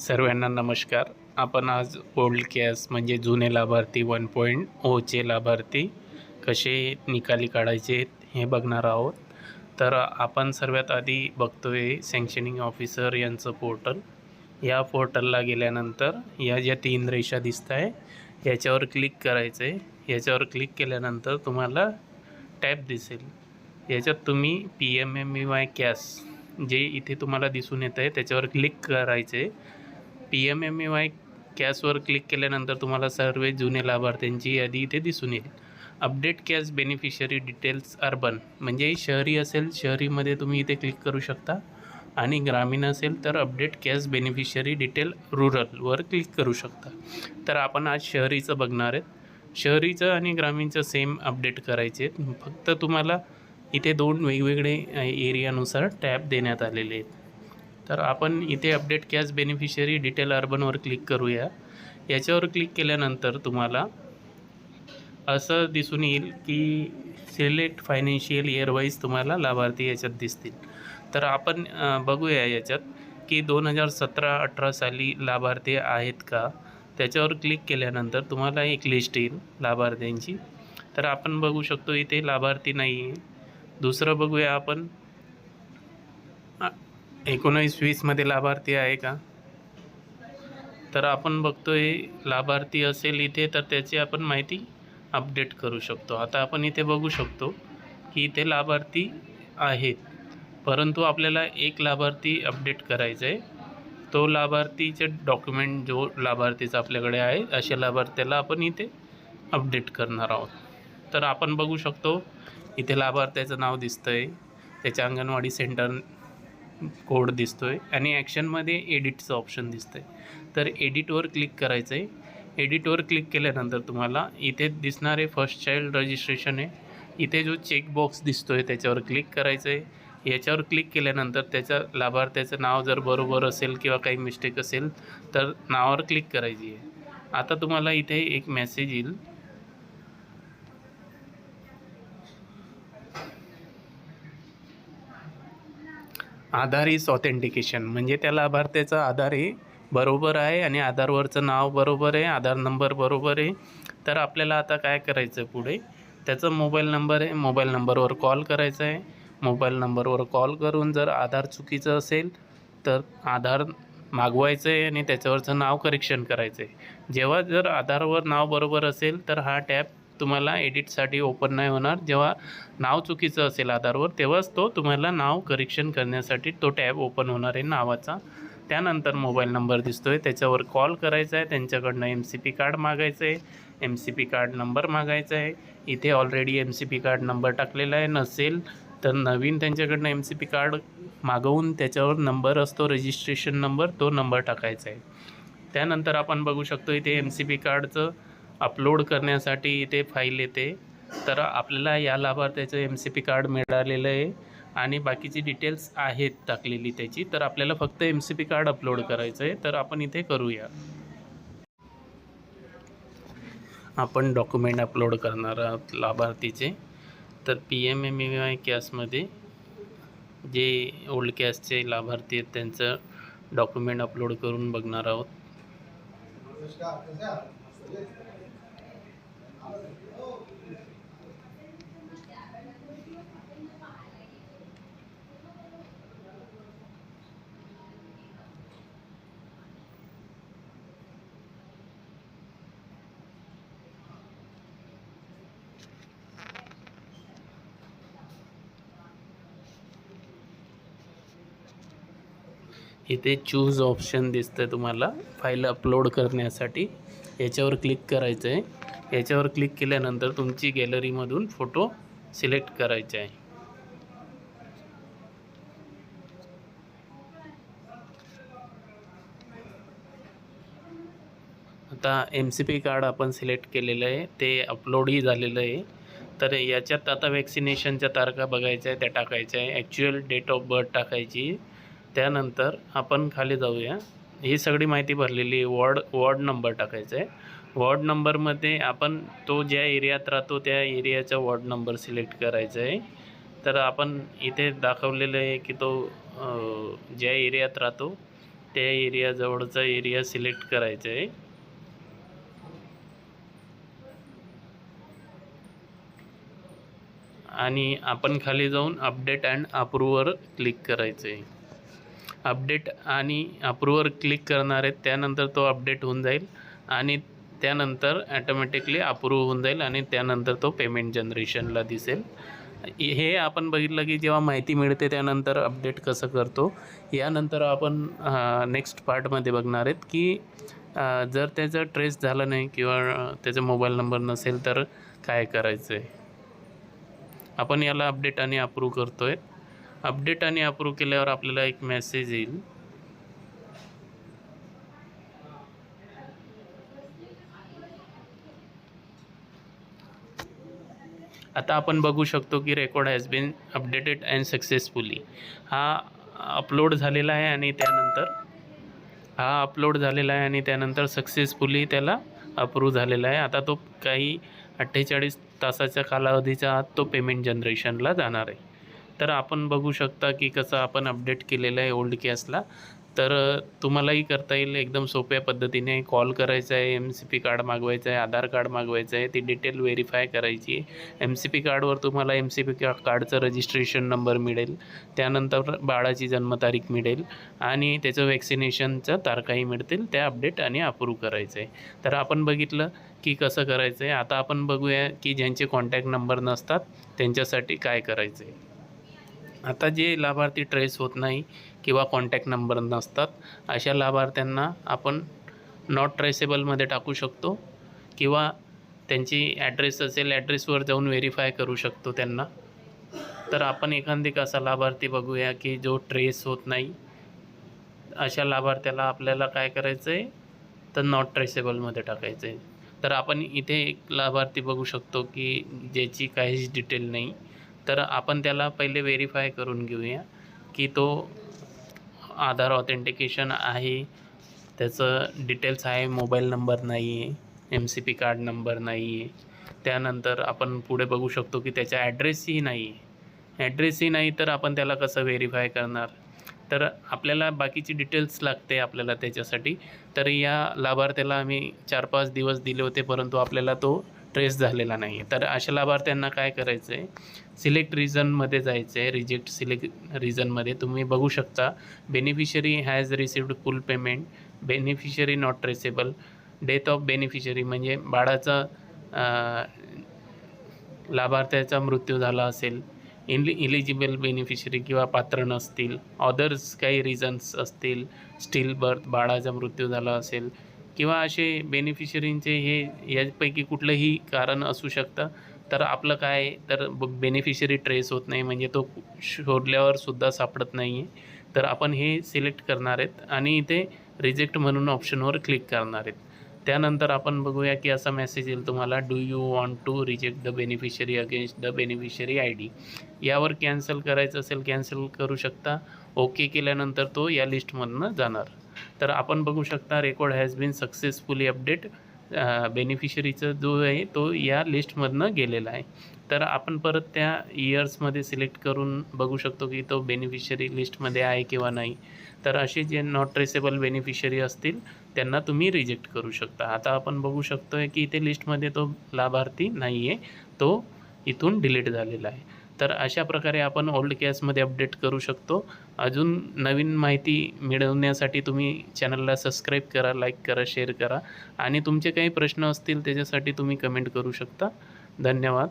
सर्वांना नमस्कार. आपण आज ओल्ड कॅश म्हणजे जुने लाभार्थी वन पॉईंट ओचे लाभार्थी कसे निकाली काढायचे हे बघणार आहोत. तर आपण सर्वात आधी बघतोय सँक्शनिंग ऑफिसर यांचं पोर्टल या पोर्टलला गेल्यानंतर या ज्या तीन रेषा दिसत आहे याच्यावर क्लिक करायचं आहे याच्यावर क्लिक केल्यानंतर तुम्हाला टॅब दिसेल. याच्यात तुम्ही P M M E Y cash जे इथे तुम्हाला दिसून येतं आहे त्याच्यावर क्लिक करायचे P M M A Y कॅशवर click केल्यानंतर तुम्हाला सर्व जुने लाभार्थ्यांची यादी इथे दिसून येईल. Update cash beneficiary details urban म्हणजे शहरी असेल शहरीमध्ये तुम्ही इथे क्लिक करू शकता. आणि ग्रामीण असेल तर अपडेट कॅश बेनिफिशरी डिटेल रुरलवर क्लिक करू शकता. तर आपण आज शहरीचं बघणार आहेत. शहरीचं आणि ग्रामीणचं सेम अपडेट करायचे आहेत. फक्त तुम्हाला इथे दोन वेगवेगळे एरियानुसार टॅब देण्यात आलेले आहेत. तर आपण इथे अपडेट कॅश बेनिफिशरी डिटेल अर्बनवर क्लिक करूया. याच्यावर क्लिक केल्यानंतर तुम्हाला असं दिसून येईल की सिलेक्ट फायनान्शियल इयरवाईज तुम्हाला लाभार्थी याच्यात दिसतील. तर आपण बघूया याच्यात की दोन हजार सतरा अठरा साली लाभार्थी आहेत का? त्याच्यावर क्लिक केल्यानंतर तुम्हाला एक लिस्ट येईल लाभार्थ्यांची. तर आपण बघू शकतो इथे लाभार्थी नाही आहे दुसरं बघूया आपण. एकोणावीस वीसमध्ये लाभार्थी आहे का? तर आपण बघतोय लाभार्थी असेल इथे तर त्याची आपण माहिती अपडेट करू शकतो. आता आपण इथे बघू शकतो की इथे लाभार्थी आहेत. परंतु आपल्याला एक लाभार्थी अपडेट करायचा आहे तो लाभार्थीचे डॉक्युमेंट जो लाभार्थीचा आपल्याकडे आहे अशा लाभार्थ्याला आपण इथे अपडेट करणार आहोत. तर आपण बघू शकतो इथे लाभार्थ्याचं नाव दिसतं आहे त्याच्या अंगणवाडी सेंटर कोड दिसतो आहे आणि ॲक्शनमध्ये एडिटचं ऑप्शन दिसतं आहे तर एडिटवर क्लिक करायचं आहे एडिटवर क्लिक केल्यानंतर तुम्हाला इथे दिसणारे फर्स्ट चाइल्ड रजिस्ट्रेशन आहे. इथे जो चेकबॉक्स दिसतो आहे त्याच्यावर क्लिक करायचं आहे याच्यावर क्लिक केल्यानंतर त्याच्या लाभार्थ्याचं नाव जर बरोबर असेल किंवा काही मिस्टेक असेल तर नावावर क्लिक करायची आहे. आता तुम्हाला इथे एक मेसेज येईल. आधार इज ऑथेंटिकेशन म्हणजे त्या लाभार्थ्याचा आधार हे बरोबर आहे आणि आधारवरचं नाव बरोबर आहे आधार नंबर बरोबर आहे. तर आपल्याला आता काय करायचं आहे पुढे? त्याचा मोबाईल नंबर आहे. मोबाईल नंबरवर कॉल करायचा आहे. मोबाईल नंबरवर कॉल करून जर आधार चुकीचं असेल तर आधार मागवायचं आहे आणि त्याच्यावरचं नाव करेक्शन करायचं आहे. जेव्हा जर आधारवर नाव बरोबर असेल तर हा टॅप तुम्हाला एडिटसाठी ओपन नाही होणार. जेव्हा नाव चुकीचं असेल आधारवर तेव्हाच तो तुम्हाला नाव करेक्शन करण्यासाठी तो टॅब ओपन होणार आहे नावाचा. त्यानंतर मोबाईल नंबर दिसतो आहे त्याच्यावर कॉल करायचा आहे. त्यांच्याकडनं एम सी पी कार्ड मागायचं आहे M C P card number मागायचा आहे इथे already M C P card number टाकलेला आहे. नसेल तर नवीन त्यांच्याकडनं एम सी पी कार्ड मागवून त्याच्यावर नंबर असतो रजिस्ट्रेशन नंबर तो नंबर टाकायचा आहे त्यानंतर आपण बघू शकतो इथे एम सी पी कार्डचं अपलोड करण्यासाठी इथे फाईल येते. तर आपल्याला या लाभार्थ्याचं एम सी पी कार्ड मिळालेलं आहे. आणि बाकीची डिटेल्स आहेत टाकलेली त्याची. तर आपल्याला फक्त M C P card upload करायचं आहे. तर आपण इथे करूया. आपण डॉक्युमेंट अपलोड करणार आहोत लाभार्थीचे. तर P M M E Y कॅसमध्ये जे ओल्ड कॅशचे लाभार्थी आहेत त्यांचं डॉक्युमेंट अपलोड करून बघणार आहोत? Amén. इथे चूज ऑप्शन दिसतं आहे तुम्हाला. फाईल अपलोड करण्यासाठी. याच्यावर क्लिक करायचं आहे याच्यावर क्लिक केल्यानंतर तुमची गॅलरीमधून फोटो सिलेक्ट करायचे आहे. आता एम सी पी कार्ड आपण सिलेक्ट केलेलं आहे. ते अपलोडही झालेलं आहे. तर याच्यात आता वॅक्सिनेशनच्या तारखा बघायच्या आहे त्या टाकायच्या आहे. ॲक्च्युअल डेट ऑफ बर्थ टाकायची. त्यानंतर आपण खाली जाऊया. ही सगळी माहिती भरलेली वॉर्ड वॉर्ड नंबर टाकायचा आहे. वॉर्ड नंबरमध्ये आपण तो ज्या एरियात राहतो त्या एरियाचा वॉर्ड नंबर सिलेक्ट करायचा आहे. तर आपण इथे दाखवलेलं आहे की तो ज्या एरियात राहतो त्या एरियाजवळचा एरिया सिलेक्ट करायचा आहे. आणि आपण खाली जाऊन अपडेट अँड अप्रूव्हवर क्लिक करायचं आहे. अपडेट आणि अप्रूव्हवर क्लिक करणार आहेत त्यानंतर तो अपडेट होऊन जाईल आणि त्यानंतर ॲटोमॅटिकली अप्रूव्ह होऊन जाईल आणि त्यानंतर तो पेमेंट जनरेशनला दिसेल. हे आपण बघितलं की जेव्हा माहिती मिळते त्यानंतर अपडेट कसं करतो यानंतर आपण नेक्स्ट पार्टमध्ये बघणार आहेत की जर त्याचं ट्रेस झालं नाही किंवा त्याचा मोबाईल नंबर नसेल तर काय करायचं आहे आपण याला अपडेट आणि अप्रूव्ह करतो आहे अपडेट आणि अप्रूव्ह केल्यावर आपल्याला एक मेसेज येईल. आता आपण बघू शकतो की record has been updated and successfully हा अपलोड झालेला आहे आणि त्यानंतर हा अपलोड झालेला आहे आणि त्यानंतर सक्सेसफुली त्याला अप्रूव्ह झालेला आहे. आता तो काही अठ्ठेचाळीस तासाच्या कालावधीच्या आत तो पेमेंट जनरेशनला जाणार आहे. तर आपण बघू शकता की कसं आपण अपडेट केलेलं आहे ओल्ड कॅसला तर तुम्हालाही करता येईल एकदम सोप्या पद्धतीने कॉल करायचा आहे एम सी पी कार्ड मागवायचं आहे आधार कार्ड मागवायचं आहे ती डिटेल व्हेरीफाय करायची आहे. एम सी पी कार्डवर तुम्हाला एम सी पी का कार्डचं रजिस्ट्रेशन नंबर मिळेल त्यानंतर बाळाची जन्मतारीख मिळेल आणि त्याचं वॅक्सिनेशनचं तारखाही मिळतील त्या अपडेट आणि अप्रूव्ह करायचं आहे. तर आपण बघितलं की कसं करायचं आहे आता आपण बघूया की ज्यांचे कॉन्टॅक्ट नंबर नसतात त्यांच्यासाठी काय करायचं आहे. आता जे लाभार्थी ट्रेस होत नाही किंवा कॉन्टॅक्ट नंबर नसतात अशा लाभार्थ्यांना आपण नॉट ट्रेसेबलमध्ये टाकू शकतो किंवा त्यांची ॲड्रेस असेल ॲड्रेसवर जाऊन व्हेरीफाय करू शकतो त्यांना. तर आपण एखादी असा लाभार्थी बघूया की जो ट्रेस होत नाही. अशा लाभार्थ्याला आपल्याला काय करायचं आहे तर नॉट ट्रेसेबलमध्ये टाकायचं आहे तर आपण इथे एक लाभार्थी बघू शकतो की ज्याची काहीच डिटेल नाही. तर आपण त्याला पहिले व्हेरीफाय करून घेऊया की तो आधार ऑथेंटिकेशन आहे. त्याचं डिटेल्स आहे मोबाईल नंबर नाही आहे M C P card number नाही. आहे त्यानंतर आपण पुढे बघू शकतो की त्याचा ॲड्रेसही नाही. आहे ॲड्रेसही नाही तर आपण त्याला कसं व्हेरीफाय करणार? तर आपल्याला बाकीची डिटेल्स लागते आपल्याला त्याच्यासाठी. तर या लाभार्थ्याला आम्ही चार पाच दिवस दिले होते परंतु आपल्याला तो ट्रेस झालेला नाही तर अशा लाभार्थ्यांना काय करायचं आहे सिलेक्ट रिजनमध्ये जायचं आहे रिजेक्ट सिलेक्ट रिजनमध्ये तुम्ही बघू शकता. Beneficiary has received full payment beneficiary not traceable death of beneficiary म्हणजे बाळाचा लाभार्थ्याचा मृत्यू झाला असेल. इल इलिजिबल बेनिफिशरी किंवा पात्र नसतील. अदर्स काही रिझन्स असतील. स्टील बर्थ बाळाचा मृत्यू झाला असेल. किंवा असे बेनिफिशरींचे हे यापैकी कुठलंही कारण असू शकतं. तर आपलं काय तर बेनिफिशरी ट्रेस होत नाही. म्हणजे तो शोधल्यावर सुद्धा सापडत नाही आहे तर आपण हे सिलेक्ट करणार आहेत आणि इथे रिजेक्ट म्हणून ऑप्शनवर क्लिक करणार आहेत. त्यानंतर आपण बघूया की असा मेसेज येईल तुम्हाला. Do you want to reject the beneficiary against the beneficiary I D यावर कॅन्सल करायचं असेल कॅन्सल करू शकता. ओके केल्यानंतर तो या लिस्टमधनं जाणार. तर आपण बघू शकता record has been successfully update बेनिफिशरीचा जो आहे तो या लिस्टमधनं गेलेला आहे. तर आपण परत त्या इयर्समध्ये सिलेक्ट करून बघू शकतो की तो बेनिफिशरी लिस्टमध्ये आहे किंवा नाही. तर असे जे नॉट ट्रेसेबल बेनिफिशरी असतील त्यांना तुम्ही रिजेक्ट करू शकता. आता आपण बघू शकतो आहे की इथे लिस्टमध्ये तो लाभार्थी नाही आहे तो इथून डिलीट झालेला आहे. तर अशा प्रकारे आपण ओल्ड कॅशमध्ये अपडेट करू शकतो. अजून नवीन माहिती मिळवण्यासाठी तुम्ही चॅनलला सबस्क्राईब करा लाईक करा शेअर करा. आणि तुमचे काही प्रश्न असतील त्याच्यासाठी तुम्ही कमेंट करू शकता. धन्यवाद.